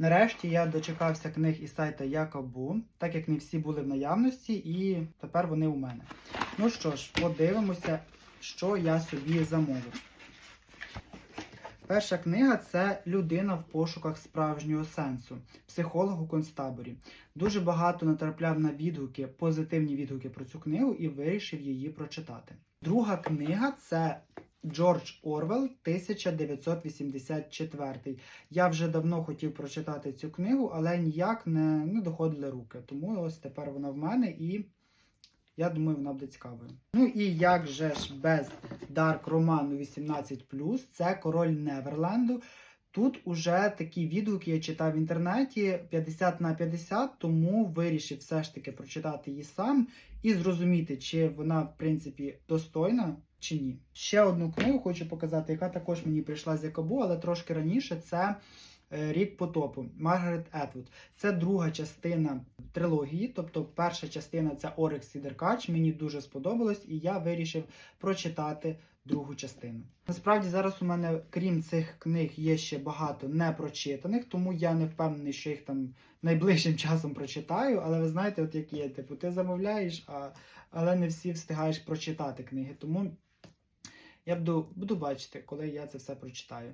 Нарешті я дочекався книг із сайта Якобу, так як не всі були в наявності, і тепер вони у мене. Ну що ж, подивимося, що я собі замовив. Перша книга це Людина в пошуках справжнього сенсу, психолог у концтаборі. Дуже багато натрапляв на відгуки, позитивні відгуки про цю книгу і вирішив її прочитати. Друга книга це Джордж Орвел 1984. Я вже давно хотів прочитати цю книгу, але ніяк не, не доходили руки. Тому ось тепер вона в мене і я думаю, вона буде цікавою. Ну і як же ж без дарк роману 18 це король Неверленду. Тут уже такі відгуки я читав в інтернеті 50 на 50, тому вирішив все ж таки прочитати її сам і зрозуміти, чи вона, в принципі, достойна чи ні. Ще одну книгу хочу показати, яка також мені прийшла з Якобу, але трошки раніше. Це Рік потопу Маргарет Етвуд. Це друга частина трилогії, тобто перша частина це Орекс і Деркач. Мені дуже сподобалось, і я вирішив прочитати другу частину. Насправді зараз у мене, крім цих книг, є ще багато непрочитаних, тому я не впевнений, що їх там найближчим часом прочитаю. Але ви знаєте, от як є, типу, ти замовляєш, а, але не всі встигаєш прочитати книги. Тому я буду, буду бачити, коли я це все прочитаю.